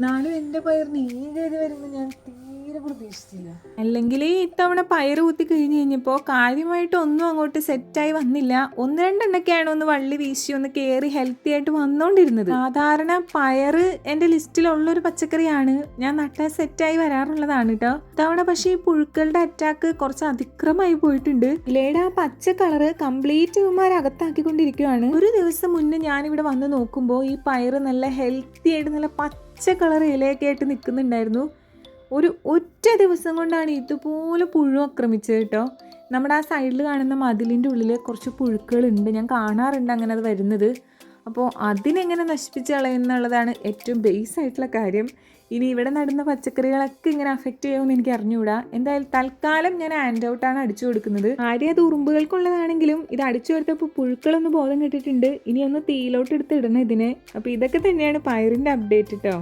എന്നാലും എന്റെ പയർ നീ ചെയ്ത് വരുമ്പോൾ ഞാൻ പ്രതീക്ഷിച്ചില്ല അല്ലെങ്കിൽ ഇത്തവണ പയറ് കുത്തി കഴിഞ്ഞു കഴിഞ്ഞപ്പോ കാര്യമായിട്ട് ഒന്നും അങ്ങോട്ട് സെറ്റായി വന്നില്ല. ഒന്ന് രണ്ടെണ്ണൊക്കെയാണ് ഒന്ന് വള്ളി വീശി ഒന്ന് കയറി ഹെൽത്തി ആയിട്ട് വന്നുകൊണ്ടിരുന്നത് സാധാരണ പയറ് എന്റെ ലിസ്റ്റിലുള്ളൊരു പച്ചക്കറിയാണ്. ഞാൻ നട്ടാൽ സെറ്റായി വരാറുള്ളതാണ് കേട്ടോ ഇത്തവണ പക്ഷേ ഈ പുഴുക്കളുടെ അറ്റാക്ക് കുറച്ച് അതിക്രമായി പോയിട്ടുണ്ട്. ഇലയുടെ ആ പച്ച കളറ് കംപ്ലീറ്റ് ഇവന്മാരകത്താക്കിക്കൊണ്ടിരിക്കുകയാണ് ഒരു ദിവസം മുന്നേ ഇവിടെ വന്ന് നോക്കുമ്പോൾ ഈ പയറ് നല്ല ഹെൽത്തി ആയിട്ട് നല്ല പച്ച കളർ ഇലയൊക്കെ ആയിട്ട് നിൽക്കുന്നുണ്ടായിരുന്നു ഒരു ഒറ്റ ദിവസം കൊണ്ടാണ് ഇതുപോലെ പുഴു ആക്രമിച്ചത് കേട്ടോ. നമ്മുടെ ആ സൈഡിൽ കാണുന്ന മതിലിന്റെ ഉള്ളിൽ കുറച്ച് പുഴുക്കളുണ്ട്. ഞാൻ കാണാറുണ്ട് അങ്ങനെ അത് വരുന്നത്. അപ്പോൾ അതിനെങ്ങനെ നശിപ്പിച്ച് കളയുന്നുള്ളതാണ് ഏറ്റവും ബേസ് ആയിട്ടുള്ള കാര്യം. ഇനി ഇവിടെ നടന്ന പച്ചക്കറികളൊക്കെ ഇങ്ങനെ അഫക്റ്റ് ചെയ്യുമെന്ന് എനിക്ക് അറിഞ്ഞുകൂടാ. എന്തായാലും തൽക്കാലം ഞാൻ ആൻഡ് ഔട്ടാണ് അടിച്ചു കൊടുക്കുന്നത്. ആര്യ അത് ഉറുമ്പുകൾക്കുള്ളതാണെങ്കിലും ഇത് അടിച്ചു കൊടുത്തപ്പോൾ പുഴുക്കളൊന്ന് ബോധം കിട്ടിയിട്ടുണ്ട്. ഇനി ഒന്ന് തീയിലോട്ട് എടുത്ത് ഇടണം ഇതിനെ. അപ്പോൾ ഇതൊക്കെ തന്നെയാണ് പയറിന്റെ അപ്ഡേറ്റ് കേട്ടോ